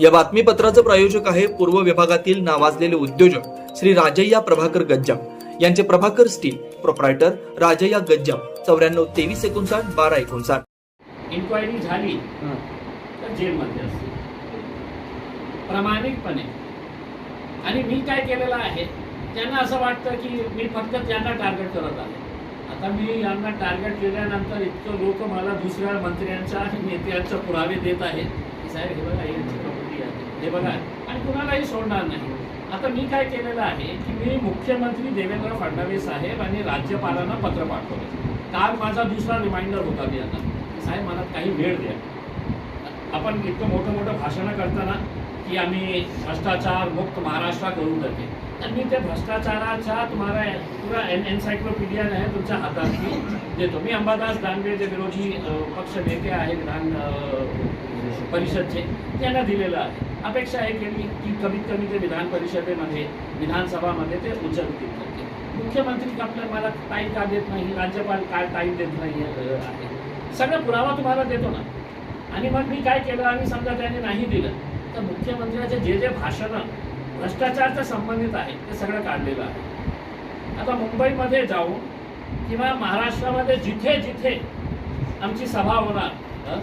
या बातमीपत्राचं प्रायोजक आहे पूर्व विभागातील नावाजलेले उद्योजक श्री राजय्या प्रभाकर गज्जाम. यांचे प्रभाकर स्टील प्रोप्रायटर राजय्या गज्जाम. चौऱ्याण्णव तेवीस एकोणसाठ बारा एकोणसाठ. इन्क्वायरी झाली तर जेलमध्ये असते. प्रामाणिकपणे. आणि मी काय केलेलं आहे त्यांना असं वाटतं की मी फक्त त्यांना टार्गेट करत आहे. आता मी यांना टार्गेट केल्यानंतर इतकं लोक मला दुसऱ्या मंत्र्यांच्या आणि नेत्यांचा पुरावे देत आहेत. की साहेब हे बघा यांची आहे. हे बघा आणि कुणालाही सोडणार नाही. आता मी काय केलेलं आहे की मी मुख्यमंत्री देवेंद्र फडणवीस साहेब आणि राज्यपालांना पत्र पाठवलं. काल माझा दुसरा रिमाइंडर होता मी आता. साहेब मला काही वेळ द्या. आपण इतकं मोठं मोठं भाषणं करताना की आम्ही भ्रष्टाचार मुक्त महाराष्ट्र करून जाते तर मी त्या भ्रष्टाचाराच्या तुम्हाला पुरा एन एन्सायक्लोपीडिया आहे तुमच्या हातात मी देतो. मी अंबादास दानवे जे विरोधी पक्ष नेते आहे विधान परिषदचे त्यांना दिलेलं आहे. अपेक्षा आहे की की कमीत कमी ते विधान परिषदेमध्ये विधानसभामध्ये ते उचलतील. मुख्यमंत्री आपल्या मला टाईम का देत नाही राज्यपाल काय टाईम देत नाही आहे. सगळा पुरावा तुम्हाला देतो ना. आणि मग मी काय केलं? आणि समजा त्याने नाही दिलं तर मुख्यमंत्र्याचे जे जे भाषणं भ्रष्टाचारचं संबंधित आहे ते सगळं काढलेलं आहे. आता मुंबईमध्ये जाऊन किंवा महाराष्ट्रामध्ये जिथे जिथे आमची सभा होणार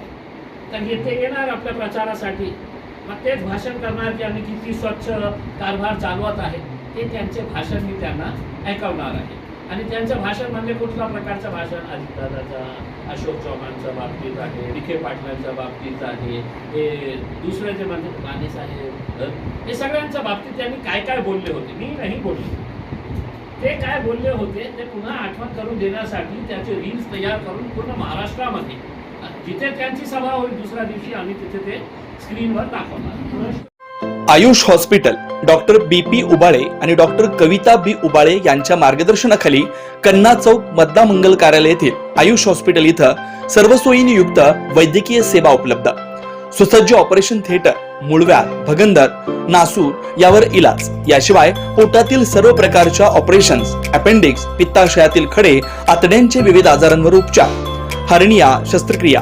तर येथे येणार आपल्या प्रचारासाठी. मग तेच भाषण करणार की आम्ही किती स्वच्छ कारभार चालवत आहे ते त्यांचे भाषण मी त्यांना ऐकवणार आहे. आणि त्यांचं भाषण म्हणजे कुठल्या प्रकारचं भाषण? अजितदादाचा अशोक चव्हाणच्या बाबतीत आहे विखे पाटलांच्या बाबतीत आहे हे दुसरे जे म्हणजे राणे साहेब हे? सगळ्यांच्या बाबतीत त्यांनी काय काय बोलले होते? मी नाही बोलले. ते काय बोलले होते ते पुन्हा आठवण करून देण्यासाठी त्याचे रील्स तयार करून पूर्ण महाराष्ट्रामध्ये जिथे त्यांची सभा होईल दुसऱ्या दिवशी आम्ही तिथे ते स्क्रीनवर दाखवणार. Ayush hospital doctor B P Ubale आणि डॉक्टर कविता बी उबाळे यांच्या मार्गदर्शनाखाली कन्ना चौक मद्दा मंगल कार्यालय येथील आयुष हॉस्पिटल इथं सर्व युक्त वैद्यकीय सेवा उपलब्ध. सुसज्ज ऑपरेशन थिएटर मुळव्या भगंदर नासूर यावर इलाज. याशिवाय पोटातील सर्व प्रकारच्या ऑपरेशन्स अपेंडिक्स पित्ताशयातील खडे आतड्यांचे विविध आजारांवर उपचार. हर्निया शस्त्रक्रिया.